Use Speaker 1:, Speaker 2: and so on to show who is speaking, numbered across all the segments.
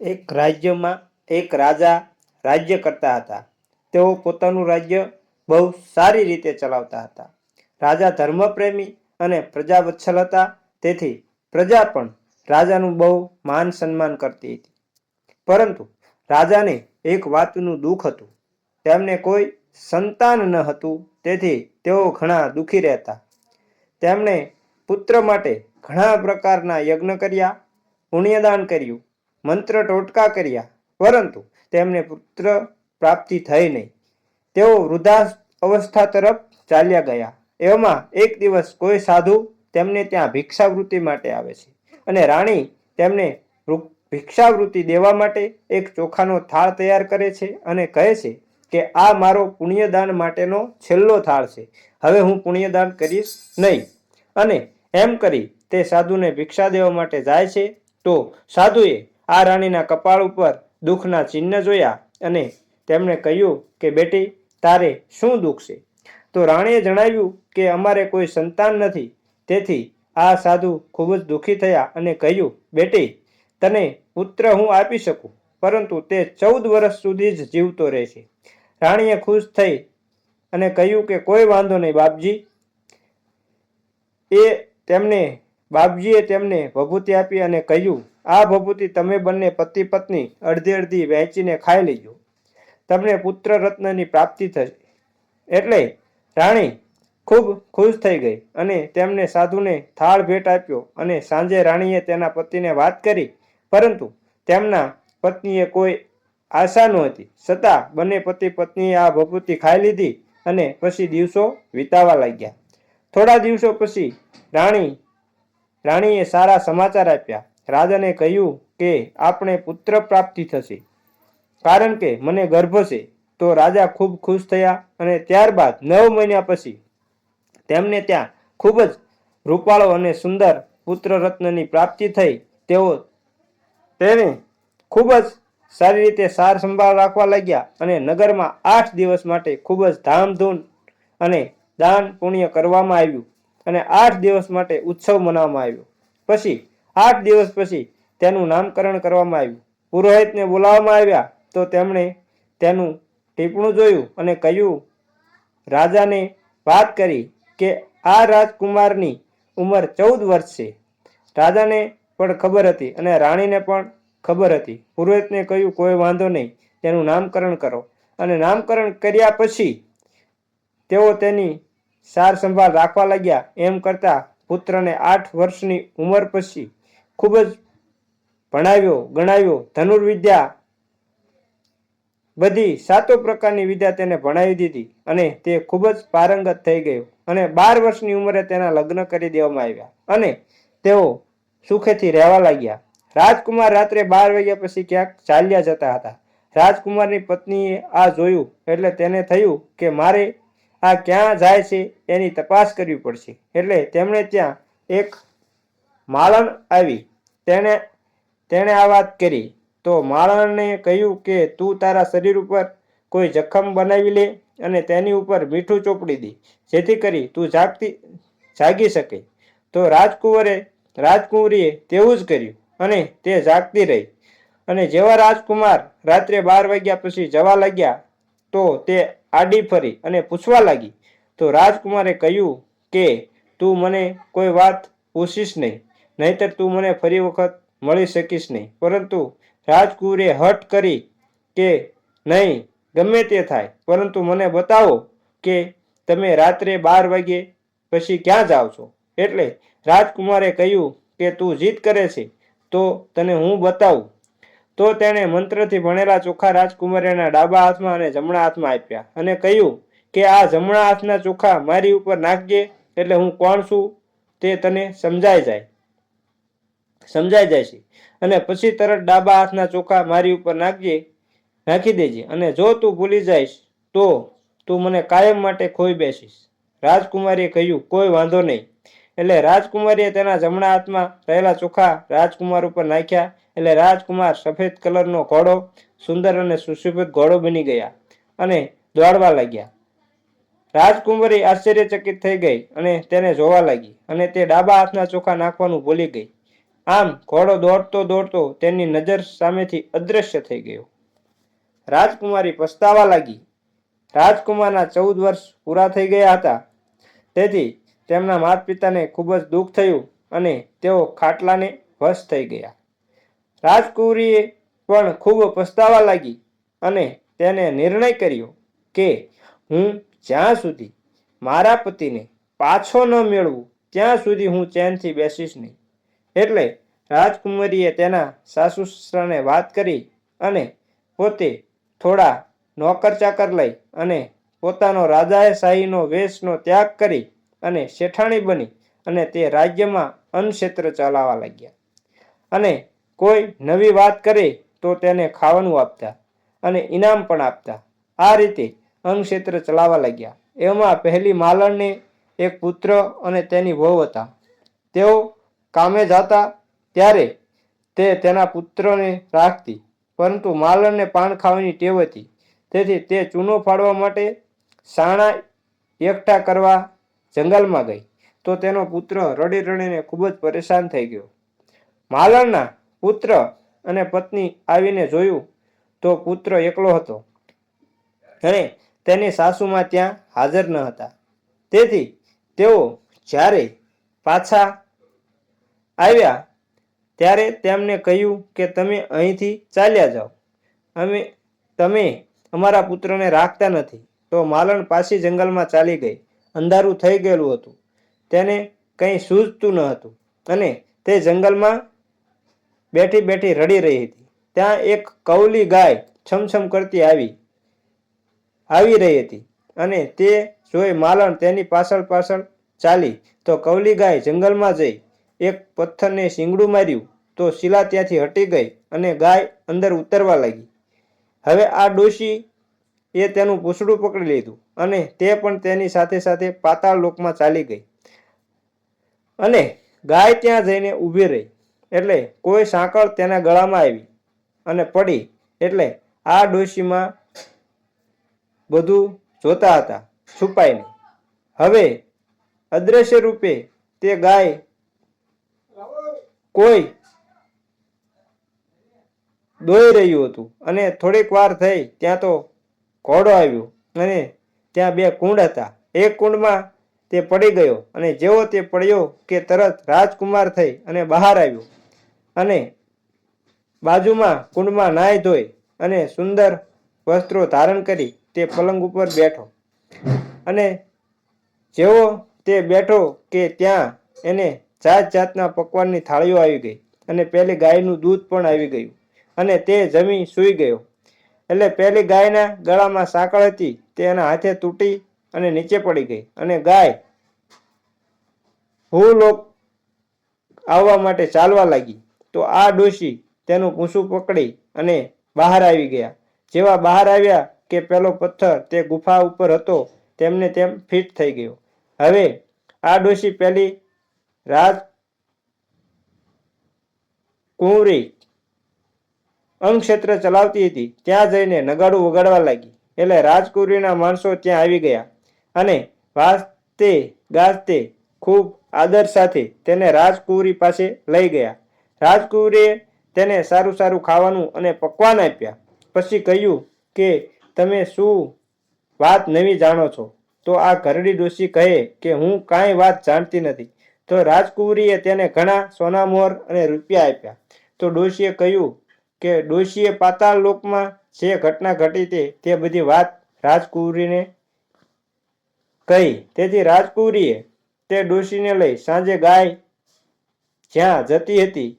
Speaker 1: એક રાજ્યમાં એક રાજા રાજ્ય કરતા હતા. તેઓ પોતાનું રાજ્ય બહુ સારી રીતે ચલાવતા હતા. રાજા ધર્મપ્રેમી અને પ્રજાવત્સલ હતા. તેથી પ્રજા પણ રાજાનું બહુ માન સન્માન કરતી હતી. પરંતુ રાજાને એક વાતનું દુઃખ હતું. તેમને કોઈ સંતાન ન હતું. તેથી તેઓ ઘણા દુઃખી રહેતા. તેમણે પુત્ર માટે ઘણા પ્રકારના યજ્ઞ કર્યા, પુણ્યદાન કર્યું મંત્ર ટોટકા કર્યા. પરંતુ તેમને પુત્ર પ્રાપ્તિ થઈ નહીં. તેઓ વૃદ્ધા અવસ્થા તરફ ચાલ્યા ગયા. એવામાં એક દિવસ કોઈ સાધુ તેમને ત્યાં ભિક્ષાવૃત્તિ માટે આવે છે અને રાણી તેમને ભિક્ષાવૃત્તિ દેવા માટે એક ચોખાનો થાળ તૈયાર કરે છે અને કહે છે કે, આ મારો પુણ્યદાન માટેનો છેલ્લો થાળ છે. હવે હું પુણ્યદાન કરીશ નહીં. અને એમ કરી તે સાધુને ભિક્ષા દેવા માટે જાય છે તો સાધુએ આ રાણીના કપાળ ઉપર દુઃખના ચિહ્ન જોયા અને તેમણે કહ્યું કે, બેટી, તારે શું દુઃખ છે? તો રાણીએ જણાવ્યું કે, અમારે કોઈ સંતાન નથી. તેથી આ સાધુ ખૂબ જ દુઃખી થયા અને કહ્યું, બેટી, તને પુત્ર હું આપી શકું, પરંતુ તે ચૌદ વર્ષ સુધી જ જીવતો રહેશે. રાણીએ ખુશ થઈ અને કહ્યું કે, કોઈ વાંધો નહીં, બાપજી. એ તેમને, બાપજીએ તેમને ભભૂતિ આપી અને કહ્યું આ ભભૂતિ તમે બંને પતિ પત્ની અડધી અડધી વહેંચીને ખાઈ લેજો. તમને પુત્ર રત્નની પ્રાપ્તિ થશે. એટલે રાણી ખૂબ ખુશ થઈ ગઈ અને તેમને સાધુને થાળ ભેટ આપ્યો અને સાંજે રાણીએ તેના પતિને વાત કરી. પરંતુ તેમના પત્નીએ કોઈ આશા નહોતી છતાં બંને પતિ પત્નીએ આ ભભૂતિ ખાઈ લીધી અને પછી દિવસો વિતાવા લાગ્યા. થોડા દિવસો પછી રાણી, રાણીએ સારા સમાચાર આપ્યા. રાજાને કહ્યું કે, આપણે પુત્ર પ્રાપ્તિ થશે. કારણ કે મને ગર્ભ છે, તો રાજા ખૂબ ખુશ થયા અને ત્યારબાદ નવ મહિના પછી તેમને ત્યાં ખૂબ જ રૂપાળો અને સુંદર પુત્ર રત્નની પ્રાપ્તિ થઈ. તેઓ તેને ખૂબ જ સારી રીતે સાર સંભાળ રાખવા લાગ્યા અને નગરમાં આઠ દિવસ માટે ખૂબ જ ધામધૂમ અને દાન પુણ્ય કરવામાં આવ્યું અને આઠ દિવસ માટે ઉત્સવ મનાવવામાં આવ્યો. પછી આઠ દિવસ પછી તેનું નામકરણ કરવામાં આવ્યું. પુરોહિતને બોલાવવામાં આવ્યા તો તેમણે તેનું ટીપણું જોયું અને કહ્યું, રાજાને વાત કરી કે આ રાજકુમારની ઉંમર ચૌદ વર્ષ છે. રાજાને પણ ખબર હતી અને રાણીને પણ ખબર હતી. પુરોહિતને કહ્યું, કોઈ વાંધો નહીં, તેનું નામકરણ કરો. અને નામકરણ કર્યા પછી તેઓ તેની સાર સંભાળ રાખવા લાગ્યા. એમ કરતાં પુત્રને આઠ વર્ષની ઉંમર પછી ખૂબ જ ભણાવ્યો, ગણાવ્યો. ધનુર્વિદ્યા બધી સાતો પ્રકારની વિદ્યા તેને ભણાવી દીધી અને તે ખૂબ જ પારંગત થઈ ગયો અને બાર વર્ષની ઉંમરે તેના લગ્ન કરી દેવામાં આવ્યા અને તેઓ સુખેથી રહેવા લાગ્યા. રાજકુમાર રાત્રે બાર વાગ્યા પછી ક્યાંક ચાલ્યા જતા હતા. રાજકુમારની પત્નીએ આ જોયું એટલે તેને થયું કે મારે આ ક્યાં જાય છે એની તપાસ કરવી પડશે. એટલે તેમણે ત્યાં એક માળણ આવી. તેણે તેણે આ વાત કરી. તો માળણને કહ્યું કે, તું તારા શરીર ઉપર કોઈ જખમ બનાવી લે અને તેની ઉપર મીઠું ચોપડી દે. જેથી કરી તું જાગતી, જાગી શકે. તો રાજકુંવરે, રાજકુંવરીએ તેવું જ કર્યું અને તે જાગતી રહી. અને જેવા રાજકુમાર રાત્રે બાર વાગ્યા પછી જવા લાગ્યા, તો તે આડી ફરી અને પૂછવા લાગી. તો રાજકુમારે કહ્યું કે, તું મને કોઈ વાત પૂછીશ નહીં. નહીતર તું મને ફરી વખત મળી શકીશ નહીં. પરંતુ રાજકુંવરે હઠ કરી કે નહીં, ગમે તે થાય. પરંતુ મને બતાવો કે તમે રાત્રે બાર વાગ્યે પછી ક્યાં જાઓ છો? એટલે રાજકુમારે કહ્યું કે તું જીદ કરે છે, તો તને હું બતાવું? તો તેણે મંત્રથી ભણેલા ચોખા રાજકુમારીના ડાબા હાથમાં અને જમણા હાથમાં આપ્યા અને કહ્યું કે આ જમણા હાથના ચોખા મારી ઉપર નાખજે, એટલે હું કોણ છું તે તને સમજાઈ જાય. સમજાઈ જાય છે અને પછી તરત ડાબા હાથના ચોખા મારી ઉપર નાખજે, નાખી દેજે. અને જો તું ભૂલી જઈશ, તો તું મને કાયમ માટે ખોઈ બેસીશ. રાજકુમારીએ કહ્યું, કોઈ વાંધો નહીં. એટલે રાજકુમારીએ તેના જમણા હાથમાં રહેલા ચોખા રાજકુમાર ઉપર નાખ્યા. એટલે રાજકુમાર સફેદ કલરનો ઘોડો, સુંદર અને સુશોભિત ઘોડો બની ગયા અને દોડવા લાગ્યા. રાજકુમારી આશ્ચર્યચકિત થઈ ગઈ અને તેને જોવા લાગી અને તે ડાબા હાથના ચોખા નાખવાનું ભૂલી ગઈ. આમ ઘોડો દોડતો દોડતો તેની નજર સામેથી અદૃશ્ય થઈ ગયો. રાજકુમારી પસ્તાવા લાગી. રાજકુમારના ચૌદ વર્ષ પૂરા થઈ ગયા હતા. તેથી તેમના માતા પિતાને ખૂબ જ દુઃખ થયું અને તેઓ ખાટલાને વશ થઈ ગયા. રાજકુમારીએ પણ ખૂબ પસ્તાવા લાગી અને તેને નિર્ણય કર્યો કે હું જ્યાં સુધી મારા પતિને પાછો ન મેળવું, ત્યાં સુધી હું ચેનથી બેસીશ નહીં. એટલે રાજકુમારીએ તેના સાસુ સસરાને વાત કરી અને પોતે થોડા નોકર ચાકર લઈ અને પોતાનો રાજાએ શાહીનો વેશનો ત્યાગ કરી અને શેઠાણી બની અને તે રાજ્યમાં અન્નક્ષેત્ર ચલાવવા લાગ્યા. અને કોઈ નવી વાત કરે તો તેને ખાવાનું આપતા અને ઇનામ પણ આપતા. આ રીતે અન્નક્ષેત્ર ચલાવવા લાગ્યા. એમાં પહેલી માલણને એક પુત્ર અને તેની વહુ હતા. તેઓ કામે જતા ત્યારે તે તેના પુત્રને રાખતી. પરંતુ માલણને પાન ખાવાની ટેવ હતી. તેથી તે ચૂનો ફાડવા માટે સાણા એકઠા કરવા જંગલમાં ગઈ. તો તેનો પુત્ર રડી રડીને ખૂબ જ પરેશાન થઈ ગયો. માલણના પુત્ર અને પત્ની આવીને જોયું તો પુત્ર એકલો હતો અને તેની સાસુમાં ત્યાં હાજર ન હતા. તેથી તેઓ જ્યારે પાછા આવ્યા ત્યારે તેમને કહ્યું કે તમે અહીંથી ચાલ્યા જાઓ. અમે, તમે અમારા પુત્રને રાખતા નથી. તો માલણ પાછી જંગલમાં ચાલી ગઈ. અંધારું થઈ ગયેલું હતું. તેને કંઈ સૂઝતું ન હતું અને તે જંગલમાં બેઠી બેઠી રડી રહી હતી. ત્યાં એક કૌલી ગાય છમછમ કરતી આવી આવી રહી હતી અને તે જોઈ માલણ તેની પાછળ પાછળ ચાલી. તો કૌલી ગાય જંગલમાં જઈ એક પથ્થરને શીંગડું માર્યું તો શિલા ત્યાંથી હટી ગઈ અને ગાય અંદર ઉતરવા લાગી. હવે આ ડોશી એ તેનું પૂછડું પકડી લીધું અને તે પણ તેની સાથે સાથે પાતાળ લોકમાં ચાલી ગઈ. અને ગાય ત્યાં જઈને ઊભી રહી એટલે કોઈ સાંકળ તેના ગળામાં આવી અને પડી એટલે આ ડોશીમાં બધું જોતા હતા, છુપાઈને. હવે અદ્રશ્ય રૂપે તે ગાય કોઈ દોઈ રહ્યું હતું. અને થોડીક વાર થઈ ત્યાં તો ઘોડો આવ્યો અને ત્યાં બે કુંડ હતા. એક કુંડમાં તે પડી ગયો અને જેવો તે પડ્યો કે તરત રાજકુમાર થઈ અને બહાર આવ્યો અને બાજુમાં કુંડમાં નાહી ધોઈ અને સુંદર વસ્ત્રો ધારણ કરી તે પલંગ ઉપર બેઠો. અને જેવો તે બેઠો કે ત્યાં એને જાત જાતના પકવાનની થાળીઓ આવી ગઈ અને પેલી ગાયનું દૂધ પણ આવી ગયું અને તે જમી સૂઈ ગયો. એટલે પેલી ગાયના ગળામાં સાંકળ હતી, તે એના હાથે તૂટી અને નીચે પડી ગઈ અને ગાય ભૂલોક આવવા માટે ચાલવા લાગી. તો આ ડોશી તેનું પૂંછું પકડી અને બહાર આવી ગયા. જેવા બહાર આવ્યા કે પેલો પથ્થર તે ગુફા ઉપર હતો, તેમને તેમ ફિટ થઈ ગયો. હવે આ ડોશી પેલી રાજ કુંવરી અંગક્ષેત્ર ચલાવતી હતી. ત્યાં જઈને નગાડું વગાડવા લાગી. એટલે રાજકુંવરીના માણસો ત્યાં આવી ગયા અને વાજતે ગાજતે ખૂબ આદર સાથે તેને રાજકુંવરી પાસે લઈ ગયા. રાજકુંવરીએ તેને સારું સારું ખાવાનું અને પકવાન આપ્યા. પછી કહ્યું કે, તમે શું વાત નવી જાણો છો? તો આ ઘરડી ડોશી કહે કે, હું કાંઈ વાત જાણતી નથી. તો રાજકુંવરીએ તેને ઘણા સોનામોર અને રૂપિયા આપ્યા. તો ડોશીએ કહ્યું કે ડોશીએ પાતાળ લોકમાં જે ઘટના ઘટી હતી તે બધી વાત રાજકુંવરીને કહી. તેથી રાજકુંવરીએ તે ડોશીને લઈ સાંજે ગાય જ્યાં જતી હતી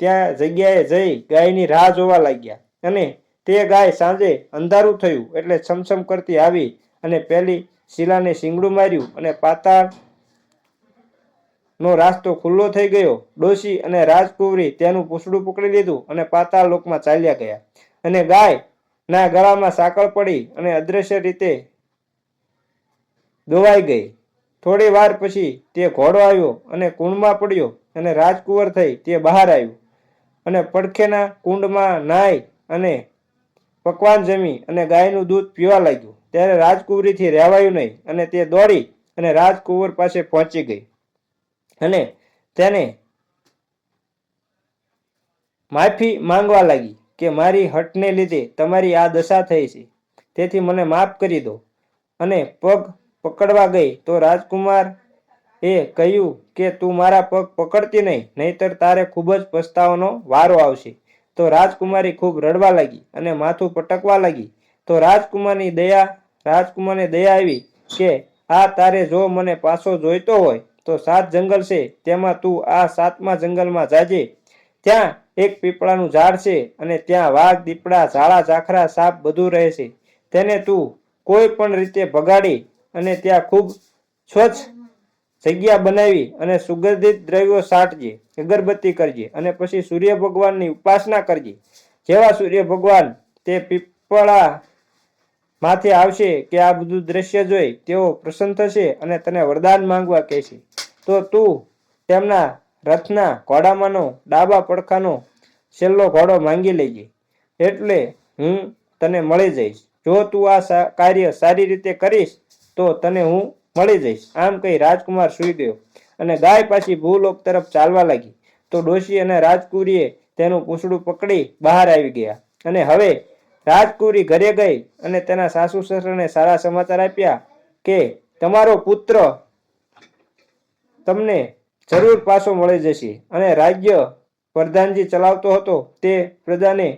Speaker 1: ત્યાં જગ્યાએ જઈ ગાયની રાહ જોવા લાગ્યા. અને તે ગાય સાંજે અંધારું થયું એટલે છમછમ કરતી આવી અને પહેલી શિલાને શીંગડું માર્યું અને પાતાળ નો રાસ્તો ખુલ્લો થઈ ગયો. ડોશી અને રાજકુંવરી તેનું પૂછડું પકડી લીધું અને પાતાળ લોકમાં ચાલ્યા ગયા. અને ગાય ના ગળામાં સાંકળ પડી અને અદ્રશ્ય રીતે દોવાઈ ગઈ. થોડી વાર પછી તે ઘોડો આવ્યો અને કુંડમાં પડ્યો અને રાજકુંવર થઈ તે બહાર આવ્યું. અને પડખેના કુંડમાં નાઈ અને પકવાન જમી અને ગાયનું દૂધ પીવા લાગ્યું. ત્યારે રાજકુંવરીથી રહેવાયું નહીં અને તે દોડી અને રાજકુંવર પાસે પહોંચી ગઈ. અને તેને માફી માંગવા લાગી કે મારી હટને લીધે તમારી આ દશા થઈ છે. તેથી મને માફ કરી દો. અને પગ પકડવા ગઈ તો રાજકુમાર એ કહ્યું કે તું મારા પગ પકડતી નહીં, નહીતર તારે ખૂબ જ પસ્તાવાનો વારો આવશે. તો રાજકુમારી ખૂબ રડવા લાગી અને માથું પટકવા લાગી. તો રાજકુમારની દયા, રાજકુમારને દયા આવી કે, આ તારે જો મને પાછો જોઈતો હોય તો સાત જંગલ છે, તેમાં તું આ સાતમા જંગલમાં જાજે. ત્યાં એક પીપળાનું ઝાડ છે અને ત્યાં વાઘ, દીપડા, ઝાડા, ઝાખરા, સાપ બધું રહે છે. તેને તું કોઈ પણ રીતે ભગાડી અને ત્યાં ખૂબ સ્વચ્છ જગ્યા બનાવી અને સુગંધિત દ્રવ્યો સાટજે, અગરબત્તી કરજે અને પછી સૂર્ય ભગવાનની ઉપાસના કરજે. જેવા સૂર્ય ભગવાન તે પીપળા માથે આવશે કે આ બધું દ્રશ્ય જોઈ તેઓ પ્રસન્ન થશે અને તને વરદાન માંગવા કહેશે. તો તું તેમના રથના ઘોડામાંનો ડાબા પડખાનો છેલ્લો ઘોડો માંગી લેજે. એટલે હું તને મળી જઈશ. જો તું આ કાર્ય સારી રીતે કરીશ, તો તને હું મળી જઈશ. આમ કહી રાજકુમાર સૂઈ ગયો અને ગાય પાછી ભૂલોક તરફ ચાલવા લાગી. તો ડોશી અને રાજકુરીએ તેનું પૂંછડું પકડી બહાર આવી ગયા. અને હવે રાજકુરી ઘરે ગઈ અને તેના સાસુ સસરાને સારા સમાચાર આપ્યા કે તમારો પુત્ર તમને જરૂર પાછો મળી જશે અને રાજ્ય પ્રધાનજી ચલાવતો હતો તે પ્રજાને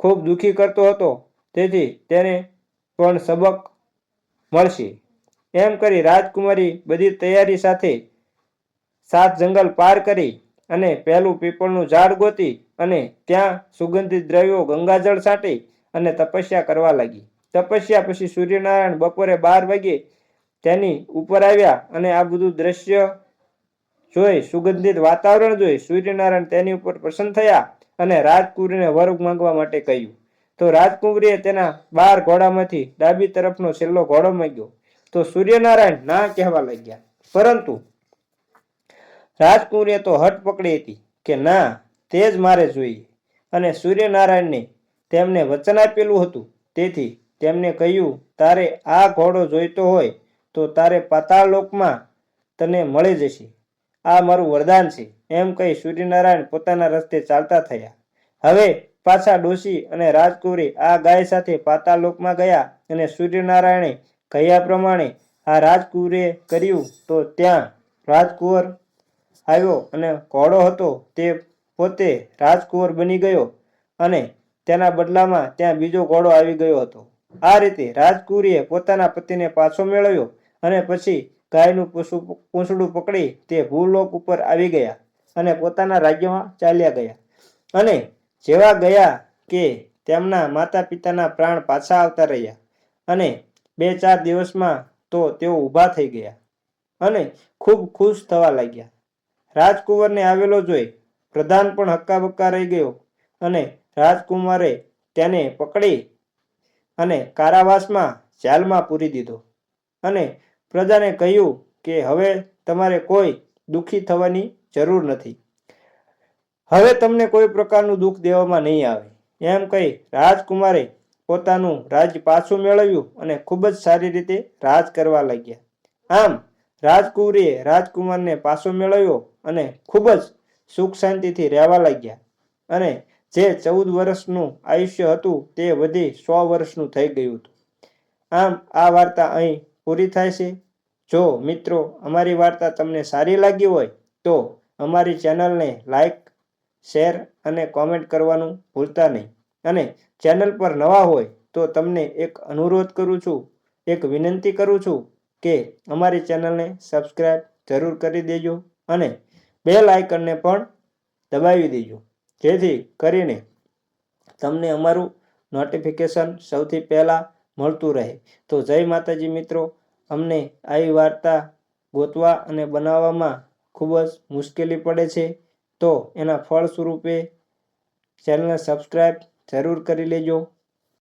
Speaker 1: ખૂબ દુઃખી કરતો હતો. તેથી તેને પણ સબક મળશે. એમ કરી રાજકુમારી બધી તૈયારી સાથે સાત જંગલ પાર કરી અને પહેલું પીપળનું ઝાડ ગોતી અને ત્યાં સુગંધિત દ્રવ્યો ગંગાજળ છાંટી અને તપસ્યા કરવા લાગી. તપસ્યા પછી સૂર્યનારાયણ બપોરે બાર વાગે તેની ઉપર આવ્યા અને આ બધું દ્રશ્ય જોઈ, સુગંધિત વાતાવરણ જોઈ સૂર્યનારાયણ તેની ઉપર પ્રસન્ન થયા અને રાજકુંવરીને વર્ગ માંગવા માટે કહ્યું. તો રાજકુંવરીએ તેના બાર ઘોડામાંથી ડાબી તરફનો છેલ્લો ઘોડો માંગ્યો. તો સૂર્યનારાયણ ના કહેવા લાગ્યા. પરંતુ રાજકુંવરીએ તો હટ પકડી હતી કે ના, તે જ મારે જોઈએ. અને સૂર્યનારાયણને તેમને વચન આપેલું હતું. તેથી તેમને કહ્યું, તારે આ ઘોડો જોઈતો હોય તો તારે પાતાળ લોકમાં તને મળી જશે. આ મારું વરદાન છે. એમ કહી સૂર્યનારાયણ પોતાના રસ્તે ચાલતા થયા. હવે પાછા ડોશી અને રાજકુમારી આ ગાય સાથે પાતાળ લોકમાં ગયા અને સૂર્યનારાયણે કહ્યા પ્રમાણે આ રાજકુંવરે કર્યું તો ત્યાં રાજકુંવર આવ્યો અને ઘોડો હતો તે પોતે રાજકુંવર બની ગયો અને તેના બદલામાં ત્યાં બીજો ઘોડો આવી ગયો હતો. આ રીતે રાજકુરીએ પોતાના પતિને પાછો મેળવ્યો અને પછી ગાયનું પૂંછું પૂંછડું પકડી તે ભૂલોક ઉપર આવી ગયા અને પોતાના રાજ્યમાં ચાલ્યા ગયા. અને જેવા ગયા કે તેમના માતા પિતાના પ્રાણ પાછા આવતા રહ્યા અને બે ચાર દિવસમાં તો તેઓ ઊભા થઈ ગયા અને ખૂબ ખુશ થવા લાગ્યા. રાજકુંવરને આવેલો જોઈ પ્રધાન પણ હક્કાબક્કા રહી ગયો અને રાજકુમારે તેને પકડી અને કારાવાસમાં જેલમાં પૂરી દીધો. અને પ્રજાને કહ્યું કે હવે તમારે કોઈ દુઃખી થવાની જરૂર નથી. હવે તમને કોઈ પ્રકારનું દુઃખ દેવામાં નહીં આવે. એમ કહી રાજકુમારે પોતાનું રાજ્ય પાછું મેળવ્યું અને ખૂબ જ સારી રીતે રાજ કરવા લાગ્યા. આમ રાજકુમારીએ રાજકુમારને પાછો મેળવ્યો અને ખૂબ જ સુખ શાંતિથી રહેવા લાગ્યા. અને જે ચૌદ વર્ષનું આયુષ્ય હતું તે વધી સો વર્ષનું થઈ ગયું હતું. આમ આ વાર્તા અહીં પૂરી થાય છે. જો મિત્રો અમારી વાર્તા તમને સારી લાગી હોય તો અમારી ચેનલને લાઈક, શેર અને કોમેન્ટ કરવાનું ભૂલતા નહીં. અને ચેનલ પર નવા હોય તો તમને એક અનુરોધ કરું છું, એક વિનંતી કરું છું કે અમારી ચેનલને સબસ્ક્રાઈબ જરૂર કરી દેજો અને બેલ આઇકનને પણ દબાવી દેજો. જેથી કરીને તમને અમારું નોટિફિકેશન સૌથી પહેલાં મળતું રહે. તો જય માતાજી મિત્રો, અમને આવી વાર્તા ગોતવા અને બનાવવામાં ખૂબ જ મુશ્કેલી પડે છે. તો એના ફળ સ્વરૂપે ચેનલને સબસ્ક્રાઈબ જરૂર કરી લેજો.